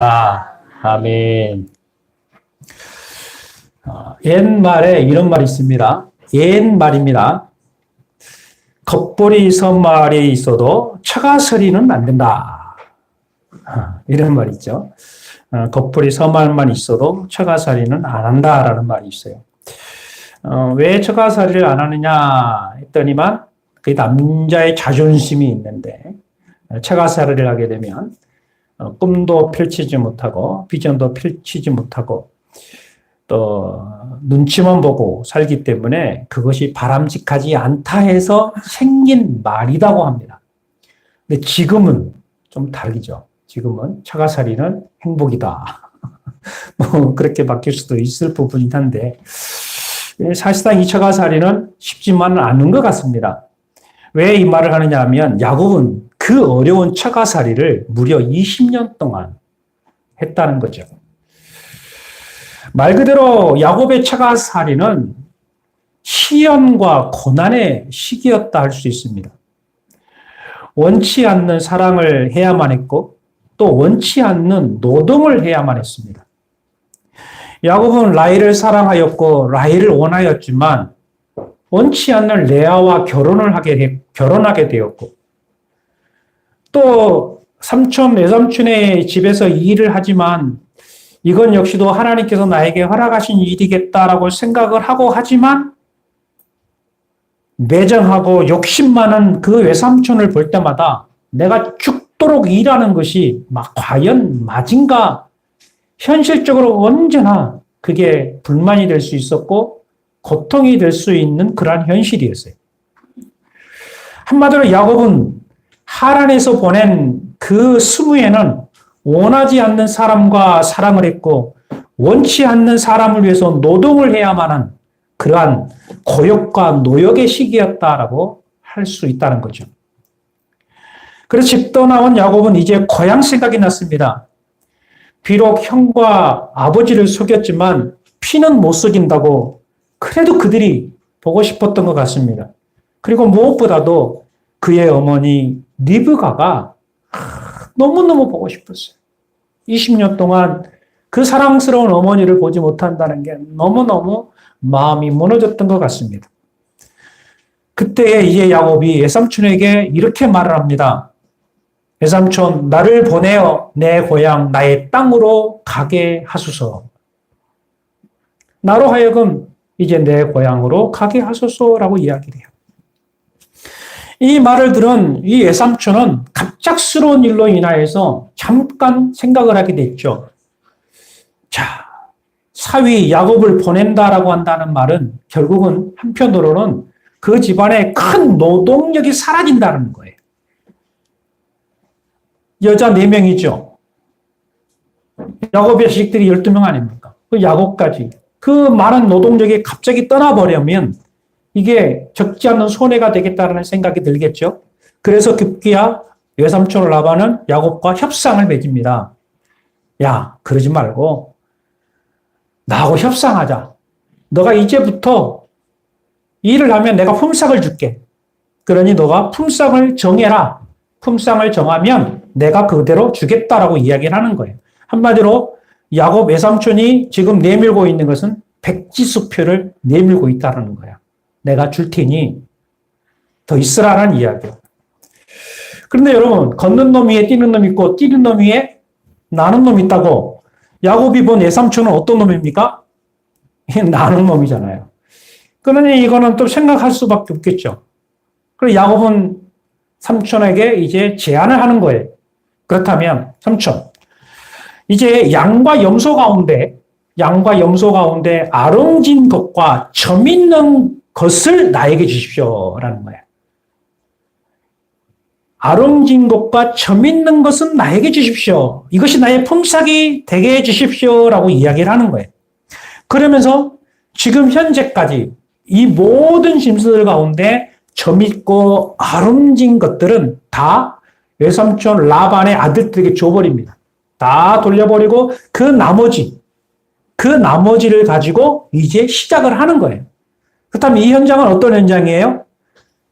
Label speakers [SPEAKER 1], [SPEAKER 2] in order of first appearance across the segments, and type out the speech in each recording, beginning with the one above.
[SPEAKER 1] 아멘. 어, 옛말에 이런 말이 있습니다. 옛말입니다. 겉보리 선말이 있어도 처가서리는 안 된다. 어, 이런 말이 있죠. 어, 겉보리 선말만 있어도 처가살이는 안 한다라는 말이 있어요. 어, 왜 처가살이를 안 하느냐 했더니만 그 남자의 자존심이 있는데 처가살이를 하게 되면 어, 꿈도 펼치지 못하고 비전도 펼치지 못하고 또 눈치만 보고 살기 때문에 그것이 바람직하지 않다 해서 생긴 말이라고 합니다. 근데 지금은 좀 다르죠. 지금은 처가살이는 행복이다. 뭐 그렇게 바뀔 수도 있을 부분이긴 한데 사실상 이 처가살이는 쉽지만은 않은 것 같습니다. 왜 이 말을 하느냐 하면 야곱은 그 어려운 처가살이를 무려 20년 동안 했다는 거죠. 말 그대로 야곱의 처가살이는 시련과 고난의 시기였다 할 수 있습니다. 원치 않는 사랑을 해야만 했고 또 원치 않는 노동을 해야만 했습니다. 야곱은 라헬을 사랑하였고 라헬을 원하였지만 원치 않는 레아와 결혼을 하게 결혼하게 되었고 또 삼촌 외삼촌의 집에서 일을 하지만 이건 역시도 하나님께서 나에게 허락하신 일이겠다라고 생각을 하고 하지만 매정하고 욕심 많은 그 외삼촌을 볼 때마다 내가 죽도록 일하는 것이 막 과연 맞은가 현실적으로 언제나 그게 불만이 될 수 있었고 고통이 될 수 있는 그러한 현실이었어요. 한마디로 야곱은 하란에서 보낸 그 스무에는 원하지 않는 사람과 사랑을 했고 원치 않는 사람을 위해서 노동을 해야만 한 그러한 고역과 노역의 시기였다라고 할 수 있다는 거죠. 그래서 집 떠나온 야곱은 이제 고향 생각이 났습니다. 비록 형과 아버지를 속였지만 피는 못 속인다고 그래도 그들이 보고 싶었던 것 같습니다. 그리고 무엇보다도 그의 어머니 리브가가 너무너무 보고 싶었어요. 20년 동안 그 사랑스러운 어머니를 보지 못한다는 게 너무너무 마음이 무너졌던 것 같습니다. 그때 이제 야곱이 예삼촌에게 이렇게 말을 합니다. 예삼촌, 나를 보내어 내 고향, 나의 땅으로 가게 하소서. 나로 하여금 이제 내 고향으로 가게 하소서라고 이야기를 해요. 이 말을 들은 이 예삼촌은 갑작스러운 일로 인하여서 잠깐 생각을 하게 됐죠. 자, 사위 야곱을 보낸다라고 한다는 말은 결국은 한편으로는 그 집안의 큰 노동력이 사라진다는 거예요. 여자 4명이죠. 야곱의 자식들이 12명 아닙니까? 그 야곱까지. 그 많은 노동력이 갑자기 떠나버리면 이게 적지 않은 손해가 되겠다는 생각이 들겠죠. 그래서 급기야 외삼촌 라반은 야곱과 협상을 맺습니다. 야, 그러지 말고 나하고 협상하자. 너가 이제부터 일을 하면 내가 품삯을 줄게. 그러니 너가 품삯을 정해라. 품삯을 정하면 내가 그대로 주겠다라고 이야기를 하는 거예요. 한마디로 야곱 외삼촌이 지금 내밀고 있는 것은 백지수표를 내밀고 있다는 거야. 내가 줄 테니 더 있으라는 이야기예요. 그런데 여러분 걷는 놈 위에 뛰는 놈 있고 뛰는 놈 위에 나는 놈 있다고 야곱이 본 외삼촌은 어떤 놈입니까? 나는 놈이잖아요. 그러니 이거는 또 생각할 수밖에 없겠죠. 그리고 야곱은 삼촌에게 이제 제안을 하는 거예요. 그렇다면 삼촌 이제 양과 염소 가운데 양과 염소 가운데 아름진 것과 점 있는 것을 나에게 주십시오라는 거예요. 아름진 것과 점 있는 것은 나에게 주십시오. 이것이 나의 품삯이 되게 해 주십시오라고 이야기를 하는 거예요. 그러면서 지금 현재까지 이 모든 짐승들 가운데 점 있고 아름진 것들은 다 외삼촌 라반의 아들들에게 줘버립니다. 다 돌려버리고 그 나머지, 그 나머지를 가지고 이제 시작을 하는 거예요. 그렇다면 이 현장은 어떤 현장이에요?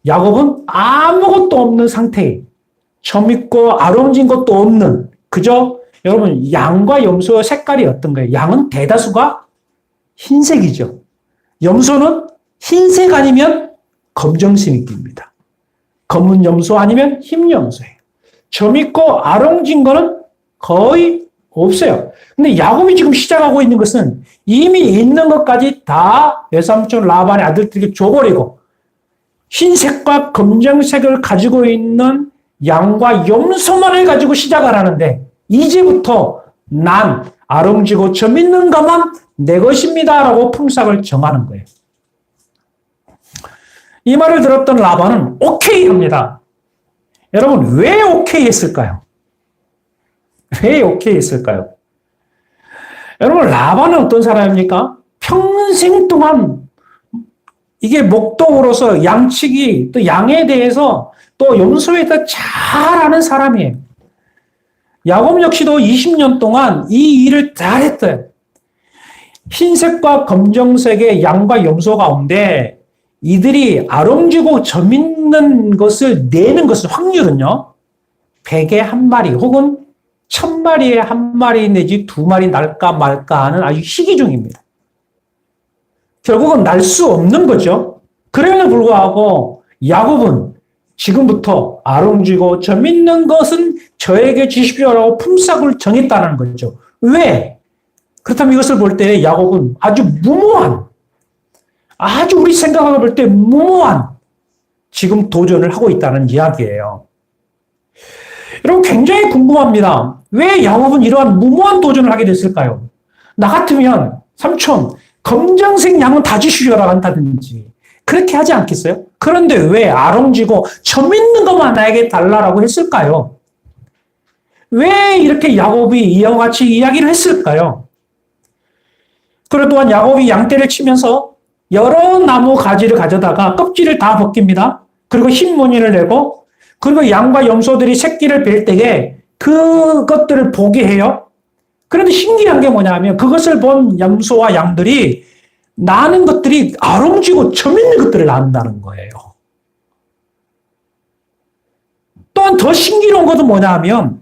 [SPEAKER 1] 야곱은 아무것도 없는 상태에 점 있고 아름진 것도 없는 그저 여러분, 양과 염소의 색깔이 어떤 거예요? 양은 대다수가 흰색이죠. 염소는 흰색 아니면 검정색입니다. 검은 염소 아니면 흰 염소예요. 점 있고 아롱진 거는 거의 없어요. 근데 야곱이 지금 시작하고 있는 것은 이미 있는 것까지 다 외삼촌 라반의 아들들에게 줘버리고 흰색과 검정색을 가지고 있는 양과 염소만을 가지고 시작을 하는데 이제부터 난 아롱지고 점 있는 것만 내 것입니다 라고 품삯을 정하는 거예요. 이 말을 들었던 라반은 오케이 합니다. 여러분 왜 오케이 했을까요? 왜 오케이 했을까요? 여러분 라반은 어떤 사람입니까? 평생 동안 이게 목동으로서 양치기 또 양에 대해서 또 염소에 대해 잘 아는 사람이에요. 야곱 역시도 20년 동안 이 일을 잘 했어요. 흰색과 검정색의 양과 염소 가운데 이들이 아롱지고 점 있는 것을 내는 것은 확률은요. 100에 한 마리 혹은 1000마리에 한 마리 내지 두 마리 날까 말까 하는 아주 희귀종입니다. 결국은 날 수 없는 거죠. 그럼에도 불구하고 야곱은 지금부터 아롱지고 점 있는 것은 저에게 주십시오라고 품삯을 정했다는 거죠. 왜? 그렇다면 이것을 볼 때 야곱은 아주 무모한, 아주 우리 생각을 볼때 무모한 지금 도전을 하고 있다는 이야기예요. 여러분 굉장히 궁금합니다. 왜 야곱은 이러한 무모한 도전을 하게 됐을까요? 나 같으면 삼촌 검정색 양은 다 주시오라 한다든지 그렇게 하지 않겠어요? 그런데 왜 아롱지고 점 있는 것만 나에게 달라라고 했을까요? 왜 이렇게 야곱이 이와 같이 이야기를 했을까요? 그리고 또한 야곱이 양떼를 치면서 여러 나무 가지를 가져다가 껍질을 다 벗깁니다. 그리고 흰 무늬를 내고 그리고 양과 염소들이 새끼를 뵐 때에 그것들을 보게 해요. 그런데 신기한 게 뭐냐면 그것을 본 염소와 양들이 나는 것들이 아롱지고 점 있는 것들을 낳는다는 거예요. 또한 더 신기로운 것은 뭐냐면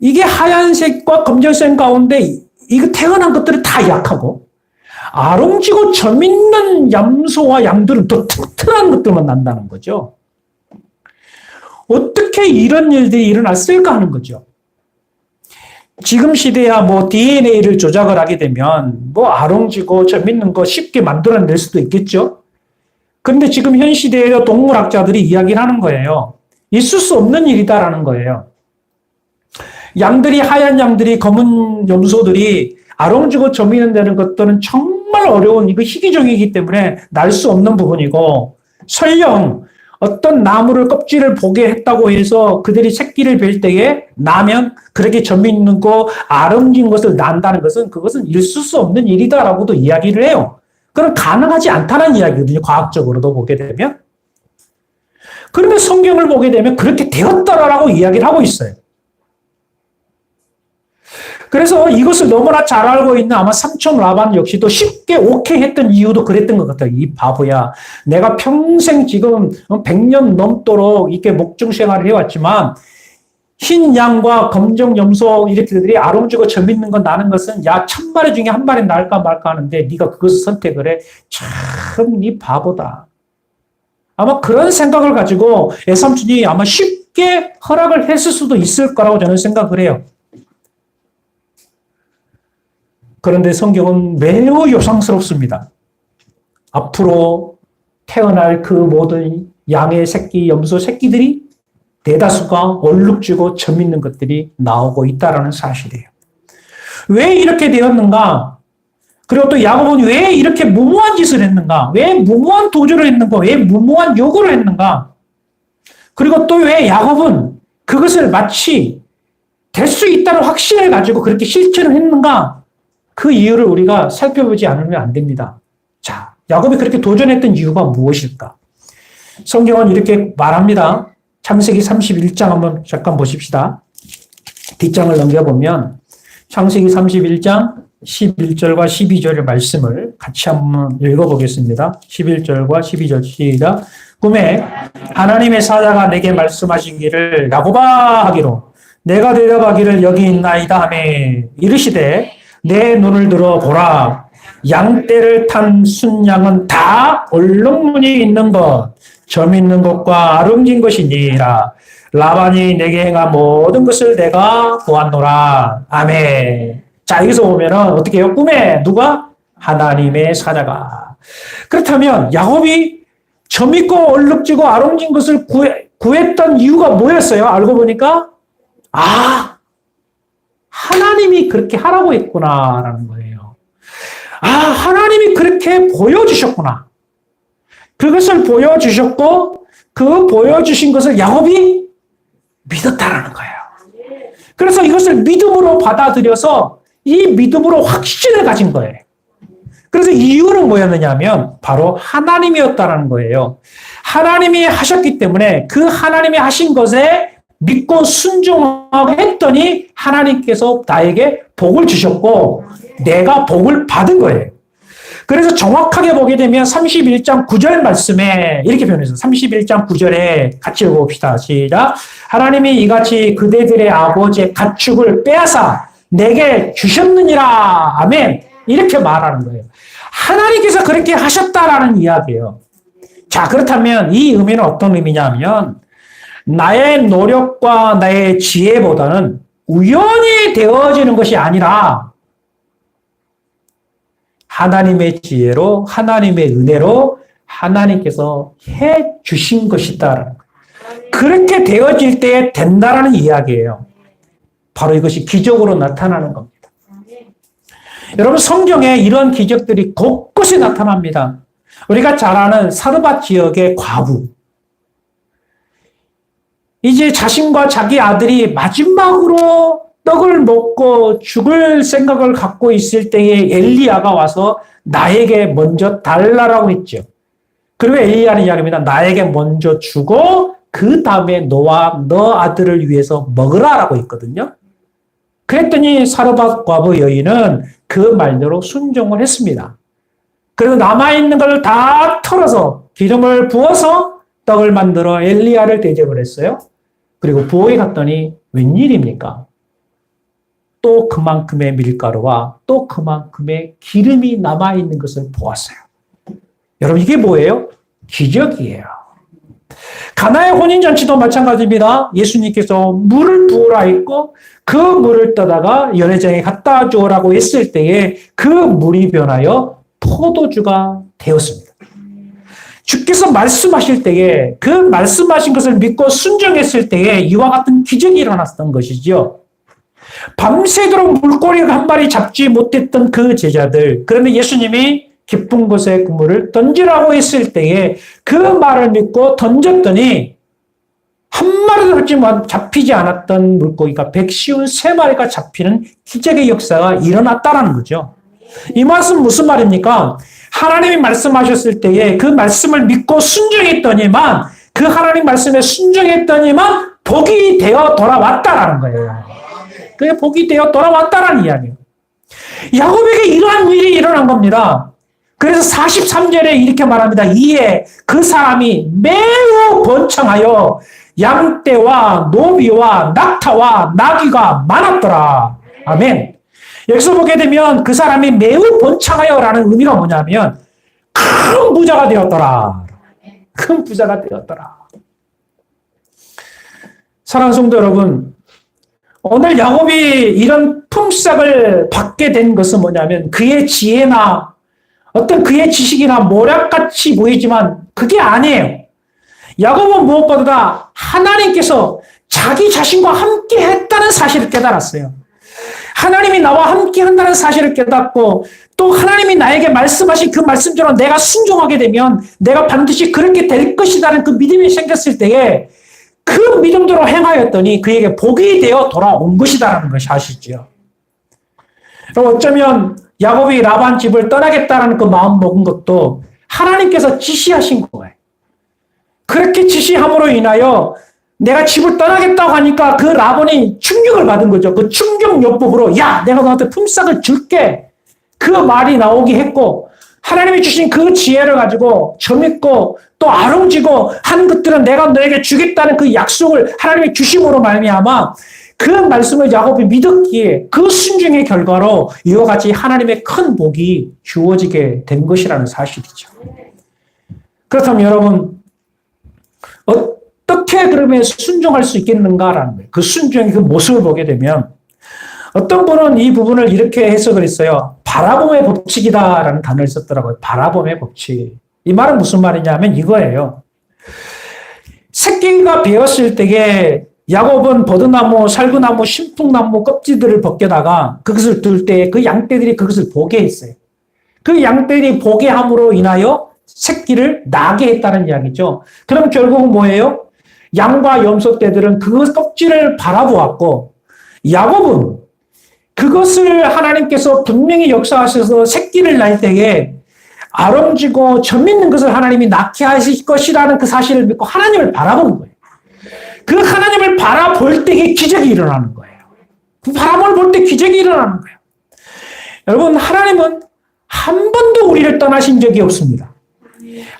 [SPEAKER 1] 이게 하얀색과 검정색 가운데 이거 태어난 것들은 다 약하고 아롱지고 점 있는 염소와 양들은 더 튼튼한 것들만 난다는 거죠. 어떻게 이런 일들이 일어났을까 하는 거죠. 지금 시대야 뭐 DNA를 조작을 하게 되면 뭐 아롱지고 점 있는 거 쉽게 만들어낼 수도 있겠죠. 근데 지금 현 시대의 동물학자들이 이야기를 하는 거예요. 있을 수 없는 일이다라는 거예요. 양들이 하얀 양들이 검은 염소들이 아롱지고 점 있는 데는 것들은 정말 어려운 이거 희귀종이기 때문에 날 수 없는 부분이고 설령 어떤 나무를 껍질을 보게 했다고 해서 그들이 새끼를 뵐 때에 나면 그렇게 점 있는 거 아름진 것을 난다는 것은 그것은 있을 수 없는 일이다라고도 이야기를 해요. 그럼 가능하지 않다는 이야기거든요. 과학적으로도 보게 되면. 그런데 성경을 보게 되면 그렇게 되었다라고 이야기를 하고 있어요. 그래서 이것을 너무나 잘 알고 있는 아마 삼촌 라반 역시도 쉽게 오케이 했던 이유도 그랬던 것 같아요. 이 바보야. 내가 평생 지금 100년 넘도록 이렇게 목중 생활을 해왔지만 흰 양과 검정 염소 이렇게들이 아롱지고 점 있는 건 나는 것은 야 천 마리 중에 한 마리 날까 말까 하는데 네가 그것을 선택을 해. 참네 바보다. 아마 그런 생각을 가지고 애삼촌이 아마 쉽게 허락을 했을 수도 있을 거라고 저는 생각을 해요. 그런데 성경은 매우 요상스럽습니다. 앞으로 태어날 그 모든 양의 새끼, 염소 새끼들이 대다수가 얼룩지고 점 있는 것들이 나오고 있다라는 사실이에요. 왜 이렇게 되었는가? 그리고 또 야곱은 왜 이렇게 무모한 짓을 했는가? 왜 무모한 도주를 했는가? 왜 무모한 요구를 했는가? 그리고 또 왜 야곱은 그것을 마치 될 수 있다는 확신을 가지고 그렇게 실천을 했는가? 그 이유를 우리가 살펴보지 않으면 안 됩니다. 자, 야곱이 그렇게 도전했던 이유가 무엇일까? 성경은 이렇게 말합니다. 창세기 31장 한번 잠깐 보십시다. 뒷장을 넘겨보면 창세기 31장 11절과 12절의 말씀을 같이 한번 읽어보겠습니다. 11절과 12절 시작. 꿈에 하나님의 사자가 내게 말씀하시기를 야곱아 하기로 내가 대답하기를 여기 있나이다 하매 이르시되 내 눈을 들어 보라 양떼를 탄 순양은 다 얼룩무늬 있는 것, 점 있는 것과 아름진 것이니라. 라반이 내게 행한 모든 것을 내가 보았노라. 아멘. 자, 여기서 보면은 어떻게 해요? 꿈에 누가? 하나님의 사자가. 그렇다면 야곱이 점 있고 얼룩지고 아름진 것을 구해, 구했던 이유가 뭐였어요? 알고 보니까 아 하나님이 그렇게 하라고 했구나라는 거예요. 아 하나님이 그렇게 보여주셨구나. 그것을 보여주셨고 그 보여주신 것을 야곱이 믿었다라는 거예요. 그래서 이것을 믿음으로 받아들여서 이 믿음으로 확신을 가진 거예요. 그래서 이유는 뭐였느냐면 바로 하나님이었다라는 거예요. 하나님이 하셨기 때문에 그 하나님이 하신 것에 믿고 순종하고 했더니 하나님께서 나에게 복을 주셨고 내가 복을 받은 거예요. 그래서 정확하게 보게 되면 31장 9절 말씀에 이렇게 표현해서 31장 9절에 같이 읽어봅시다. 시작. 하나님이 이같이 그대들의 아버지의 가축을 빼앗아 내게 주셨느니라. 아멘. 이렇게 말하는 거예요. 하나님께서 그렇게 하셨다라는 이야기예요. 자, 그렇다면 이 의미는 어떤 의미냐면 나의 노력과 나의 지혜보다는 우연히 되어지는 것이 아니라 하나님의 지혜로 하나님의 은혜로 하나님께서 해 주신 것이다. 그렇게 되어질 때 된다라는 이야기예요. 바로 이것이 기적으로 나타나는 겁니다. 여러분 성경에 이런 기적들이 곳곳에 나타납니다. 우리가 잘 아는 사르밧 지역의 과부. 이제 자신과 자기 아들이 마지막으로 떡을 먹고 죽을 생각을 갖고 있을 때에 엘리야가 와서 나에게 먼저 달라라고 했죠. 그리고 엘리야는 이야기합니다. 나에게 먼저 주고 그 다음에 너와 너 아들을 위해서 먹으라라고 했거든요. 그랬더니 사르밧 과부 여인은 그 말대로 순종을 했습니다. 그래서 남아있는 걸 다 털어서 기름을 부어서 떡을 만들어 엘리야를 대접을 했어요. 그리고 부엌에 갔더니 웬일입니까? 또 그만큼의 밀가루와 또 그만큼의 기름이 남아있는 것을 보았어요. 여러분, 이게 뭐예요? 기적이에요. 가나의 혼인잔치도 마찬가지입니다. 예수님께서 물을 부으라 했고 그 물을 떠다가 연회장에 갖다 주라고 했을 때에 그 물이 변하여 포도주가 되었습니다. 주께서 말씀하실 때에 그 말씀하신 것을 믿고 순종했을 때에 이와 같은 기적이 일어났던 것이죠. 밤새도록 물고리 한 마리 잡지 못했던 그 제자들. 그런데 예수님이 깊은 곳에 그물을 던지라고 했을 때에 그 말을 믿고 던졌더니 한 마리도 잡히지 않았던 물고기가 153마리가 잡히는 기적의 역사가 일어났다라는 거죠. 이 말씀 무슨 말입니까? 하나님이 말씀하셨을 때에 그 말씀을 믿고 순종했더니만 그 하나님 말씀에 순종했더니만 복이 되어 돌아왔다라는 거예요. 그게 복이 되어 돌아왔다라는 이야기예요. 야곱에게 이러한 일이 일어난 겁니다. 그래서 43절에 이렇게 말합니다. 이에 그 사람이 매우 번창하여 양떼와 노비와 낙타와 나귀가 많았더라. 아멘. 여기서 보게 되면 그 사람이 매우 번창하여라는 의미가 뭐냐면 큰 부자가 되었더라. 큰 부자가 되었더라. 사랑하는 성도 여러분, 오늘 야곱이 이런 품삯을 받게 된 것은 뭐냐면 그의 지혜나 어떤 그의 지식이나 모략같이 보이지만 그게 아니에요. 야곱은 무엇보다 하나님께서 자기 자신과 함께 했다는 사실을 깨달았어요. 하나님이 나와 함께 한다는 사실을 깨닫고 또 하나님이 나에게 말씀하신 그 말씀처럼 내가 순종하게 되면 내가 반드시 그렇게 될 것이라는 그 믿음이 생겼을 때에 그 믿음대로 행하였더니 그에게 복이 되어 돌아온 것이다라는 것이 아시죠. 어쩌면 야곱이 라반 집을 떠나겠다라는 그 마음 먹은 것도 하나님께서 지시하신 거예요. 그렇게 지시함으로 인하여 내가 집을 떠나겠다고 하니까 그 라본이 충격을 받은 거죠. 그 충격 요법으로 야 내가 너한테 품삯을 줄게. 그 말이 나오게 했고 하나님이 주신 그 지혜를 가지고 점있고 또 아름지고 한 것들은 내가 너에게 주겠다는 그 약속을 하나님이 주심으로 말미암아 그 말씀을 야곱이 믿었기에 그 순종의 결과로 이와 같이 하나님의 큰 복이 주어지게 된 것이라는 사실이죠. 그렇다면 여러분, 어 떻게 그러면 순종할 수 있겠는가라는 거예요. 그 순종의 그 모습을 보게 되면 어떤 분은 이 부분을 이렇게 해석을 했어요. 바라봄의 법칙이다라는 단어를 썼더라고요. 바라봄의 법칙. 이 말은 무슨 말이냐면 이거예요. 새끼가 베었을 때에 야곱은 버드나무, 살구나무, 신풍나무 껍질들을 벗겨다가 그것을 들때그 양떼들이 그것을 보게 했어요. 그 양떼들이 보게 함으로 인하여 새끼를 나게 했다는 이야기죠. 그럼 결국은 뭐예요? 양과 염소 떼들은 그 껍질을 바라보았고 야곱은 그것을 하나님께서 분명히 역사하셔서 새끼를 날 때에 아름지고 점 있는 것을 하나님이 낳게 하실 것이라는 그 사실을 믿고 하나님을 바라보는 거예요. 그 하나님을 바라볼 때에 기적이 일어나는 거예요. 그 바람을 볼 때 기적이 일어나는 거예요. 여러분, 하나님은 한 번도 우리를 떠나신 적이 없습니다.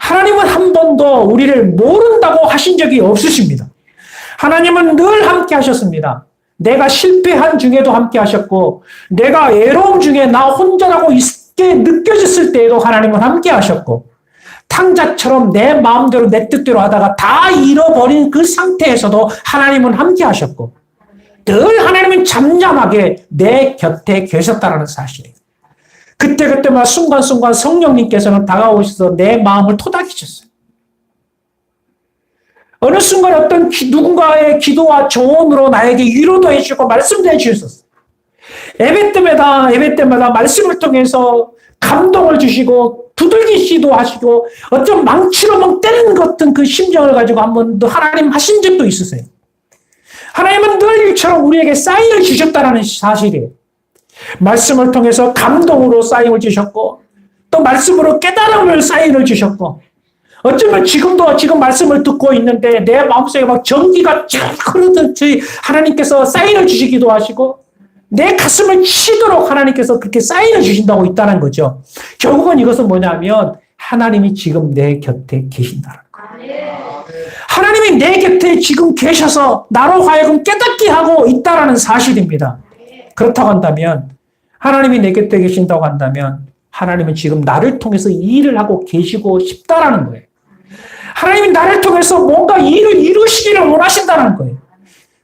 [SPEAKER 1] 하나님은 한 번도 우리를 모른다고 하신 적이 없으십니다. 하나님은 늘 함께 하셨습니다. 내가 실패한 중에도 함께 하셨고, 내가 애로움 중에 나 혼자라고 있게 느껴졌을 때에도 하나님은 함께 하셨고, 탕자처럼 내 마음대로 내 뜻대로 하다가 다 잃어버린 그 상태에서도 하나님은 함께 하셨고, 늘 하나님은 잠잠하게 내 곁에 계셨다는 사실이에요. 그때그때마다 순간순간 성령님께서는 다가오셔서 내 마음을 토닥이셨어요. 어느 순간 어떤 기, 누군가의 기도와 조언으로 나에게 위로도 해주고 말씀도 해주셨어요. 예배 때마다 예배 때마다 말씀을 통해서 감동을 주시고 두들기시도 하시고 어쩜 망치로 막 때리는 것 같은 그 심정을 가지고 한 번도 하나님 하신 적도 있으세요. 하나님은 늘 일처럼 우리에게 사인을 주셨다는 사실이에요. 말씀을 통해서 감동으로 사인을 주셨고 또 말씀으로 깨달음을 사인을 주셨고 어쩌면 지금도 지금 말씀을 듣고 있는데 내 마음속에 막 전기가 쫙 흐르듯이 하나님께서 사인을 주시기도 하시고 내 가슴을 치도록 하나님께서 그렇게 사인을 주신다고 있다는 거죠. 결국은 이것은 뭐냐면 하나님이 지금 내 곁에 계신다는 거예요. 하나님이 내 곁에 지금 계셔서 나로 하여금 깨닫게 하고 있다는 사실입니다. 그렇다고 한다면 하나님이 내 곁에 계신다고 한다면 하나님은 지금 나를 통해서 일을 하고 계시고 싶다라는 거예요. 하나님이 나를 통해서 뭔가 일을 이루시기를 원하신다는 거예요.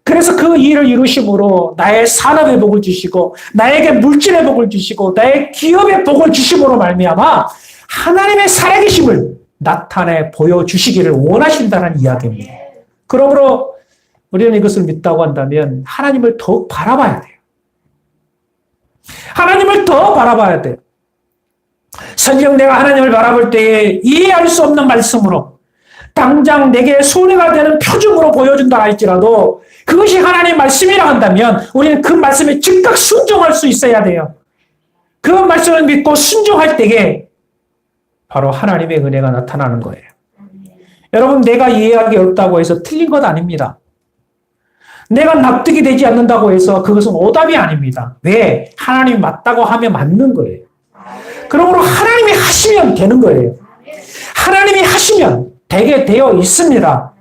[SPEAKER 1] 그래서 그 일을 이루심으로 나의 산업의 복을 주시고 나에게 물질의 복을 주시고 나의 기업의 복을 주심으로 말미암아 하나님의 살아계심을 나타내 보여주시기를 원하신다는 이야기입니다. 그러므로 우리는 이것을 믿다고 한다면 하나님을 더욱 바라봐야 돼요. 하나님을 더 바라봐야 돼요. 설령 내가 하나님을 바라볼 때에 이해할 수 없는 말씀으로 당장 내게 손해가 되는 표정으로 보여준다 할지라도 그것이 하나님의 말씀이라 한다면 우리는 그 말씀에 즉각 순종할 수 있어야 돼요. 그 말씀을 믿고 순종할 때에 바로 하나님의 은혜가 나타나는 거예요. 여러분, 내가 이해하기 어렵다고 해서 틀린 것 아닙니다. 내가 납득이 되지 않는다고 해서 그것은 오답이 아닙니다. 왜? 하나님이 맞다고 하면 맞는 거예요. 그러므로 하나님이 하시면 되는 거예요. 하나님이 하시면 되게 되어 있습니다.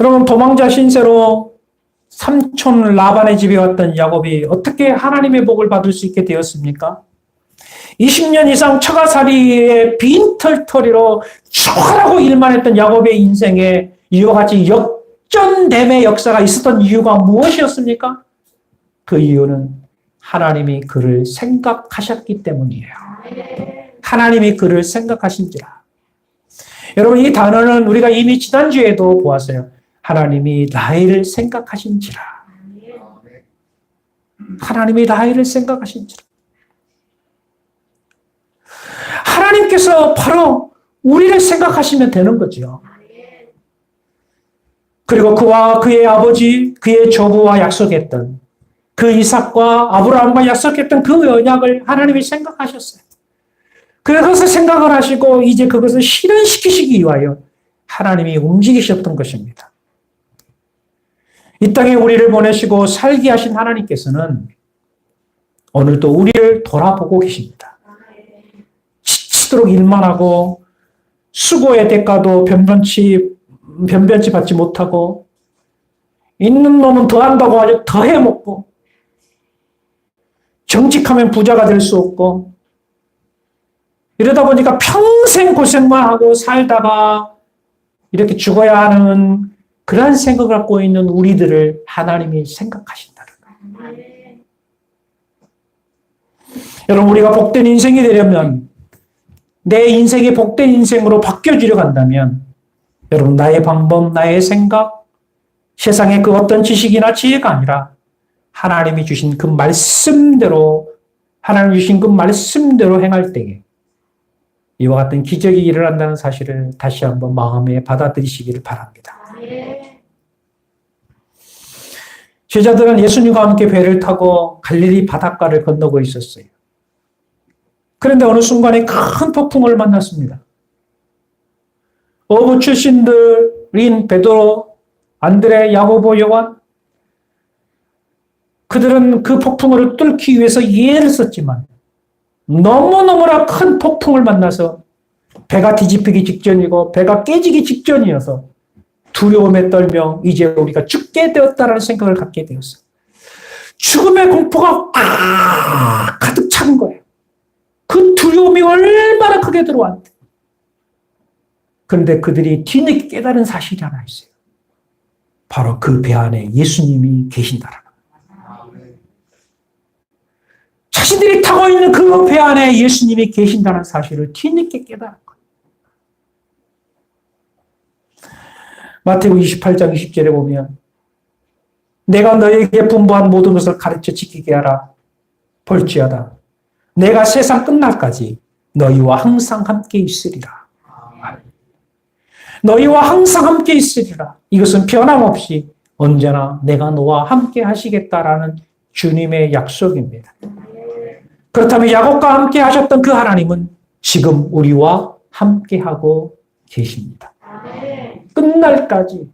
[SPEAKER 1] 여러분, 도망자 신세로 삼촌 라반의 집에 왔던 야곱이 어떻게 하나님의 복을 받을 수 있게 되었습니까? 20년 이상 처가살이의 빈털터리로 초라하고 일만 했던 야곱의 인생에 이와 같이 역 전됨의 역사가 있었던 이유가 무엇이었습니까? 그 이유는 하나님이 그를 생각하셨기 때문이에요. 하나님이 그를 생각하신지라. 여러분, 이 단어는 우리가 이미 지난주에도 보았어요. 하나님이 나이를 생각하신지라. 하나님이 나이를 생각하신지라. 하나님께서 바로 우리를 생각하시면 되는 거죠. 그리고 그와 그의 아버지, 그의 조부와 약속했던 그 이삭과 아브라함과 약속했던 그 언약을 하나님이 생각하셨어요. 그것을 생각을 하시고 이제 그것을 실현시키시기 위하여 하나님이 움직이셨던 것입니다. 이 땅에 우리를 보내시고 살게 하신 하나님께서는 오늘도 우리를 돌아보고 계십니다. 지치도록 일만 하고 수고의 대가도 변변치 변변치 받지 못하고 있는 놈은 더 한다고 아주 더 해먹고, 정직하면 부자가 될 수 없고, 이러다 보니까 평생 고생만 하고 살다가 이렇게 죽어야 하는 그러한 생각을 갖고 있는 우리들을 하나님이 생각하신다는 거예요. 여러분, 우리가 복된 인생이 되려면 내 인생이 복된 인생으로 바뀌어지려 한다면 여러분, 나의 방법, 나의 생각, 세상의 그 어떤 지식이나 지혜가 아니라 하나님이 주신 그 말씀대로, 하나님이 주신 그 말씀대로 행할 때에 이와 같은 기적이 일어난다는 사실을 다시 한번 마음에 받아들이시기를 바랍니다. 제자들은 예수님과 함께 배를 타고 갈릴리 바닷가를 건너고 있었어요. 그런데 어느 순간에 큰 폭풍을 만났습니다. 어부 출신들인 베드로, 안드레, 야고보, 요한 그들은 그 폭풍을 뚫기 위해서 예를 썼지만 너무너무나 큰 폭풍을 만나서 배가 뒤집히기 직전이고 배가 깨지기 직전이어서 두려움에 떨며 이제 우리가 죽게 되었다라는 생각을 갖게 되었어요. 죽음의 공포가 아 가득 찬 거예요. 그 두려움이 얼마나 크게 들어왔대. 그런데 그들이 뒤늦게 깨달은 사실이 하나 있어요. 바로 그 배 안에 예수님이 계신다라는 거예요. 자신들이 타고 있는 그 배 안에 예수님이 계신다는 사실을 뒤늦게 깨달은 거예요. 마태복음 28장 20절에 보면 내가 너에게 분부한 모든 것을 가르쳐 지키게 하라. 볼지어다. 내가 세상 끝날까지 너희와 항상 함께 있으리라. 너희와 항상 함께 있으리라. 이것은 변함없이 언제나 내가 너와 함께 하시겠다라는 주님의 약속입니다. 그렇다면 야곱과 함께 하셨던 그 하나님은 지금 우리와 함께 하고 계십니다. 끝날까지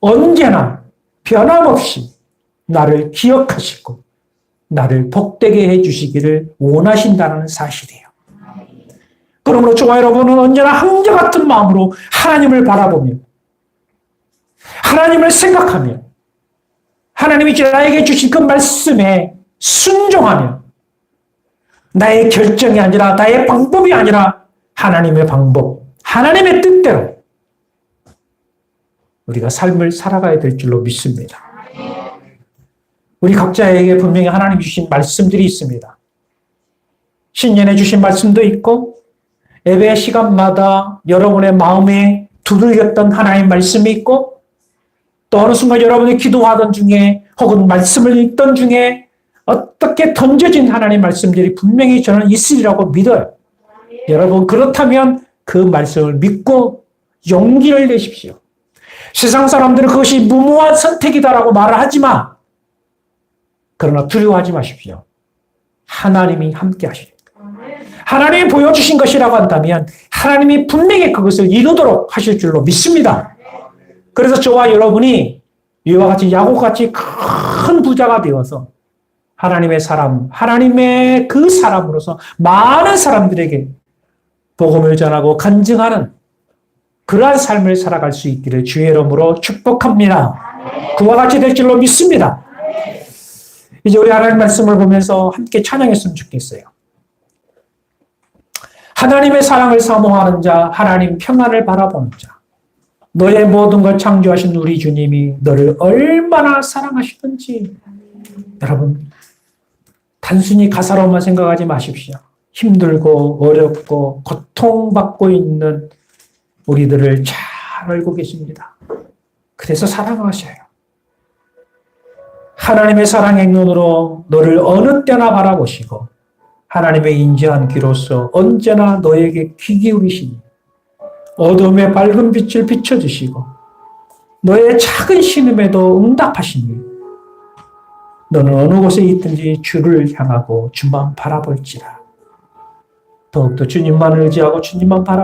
[SPEAKER 1] 언제나 변함없이 나를 기억하시고 나를 복되게 해주시기를 원하신다는 사실이에요. 그러므로 저와 여러분은 언제나 한결 같은 마음으로 하나님을 바라보며 하나님을 생각하며 하나님이 나에게 주신 그 말씀에 순종하며 나의 결정이 아니라 나의 방법이 아니라 하나님의 방법, 하나님의 뜻대로 우리가 삶을 살아가야 될 줄로 믿습니다. 우리 각자에게 분명히 하나님 주신 말씀들이 있습니다. 신년에 주신 말씀도 있고 예배 시간마다 여러분의 마음에 두들겼던 하나님 말씀이 있고 또 어느 순간 여러분이 기도하던 중에 혹은 말씀을 읽던 중에 어떻게 던져진 하나님 말씀들이 분명히 저는 있으리라고 믿어요. 여러분 그렇다면 그 말씀을 믿고 용기를 내십시오. 세상 사람들은 그것이 무모한 선택이다라고 말을 하지만 그러나 두려워하지 마십시오. 하나님이 함께 하시니까. 하나님이 보여주신 것이라고 한다면 하나님이 분명히 그것을 이루도록 하실 줄로 믿습니다. 그래서 저와 여러분이 이와 같이 야곱같이 큰 부자가 되어서 하나님의 사람, 하나님의 그 사람으로서 많은 사람들에게 복음을 전하고 간증하는 그러한 삶을 살아갈 수 있기를 주의 이름으로 축복합니다. 그와 같이 될 줄로 믿습니다. 이제 우리 하나님 말씀을 보면서 함께 찬양했으면 좋겠어요. 하나님의 사랑을 사모하는 자, 하나님 평안을 바라보는 자, 너의 모든 걸 창조하신 우리 주님이 너를 얼마나 사랑하시든지 여러분 단순히 가사로만 생각하지 마십시오. 힘들고 어렵고 고통받고 있는 우리들을 잘 알고 계십니다. 그래서 사랑하셔요. 하나님의 사랑의 눈으로 너를 어느 때나 바라보시고 하나님의 인자한 귀로서 언제나 너에게 귀 기울이시니 어둠의 밝은 빛을 비춰주시고 너의 작은 신음에도 응답하시니 너는 어느 곳에 있든지 주를 향하고 주만 바라볼지라. 더욱더 주님만 의지하고 주님만 바라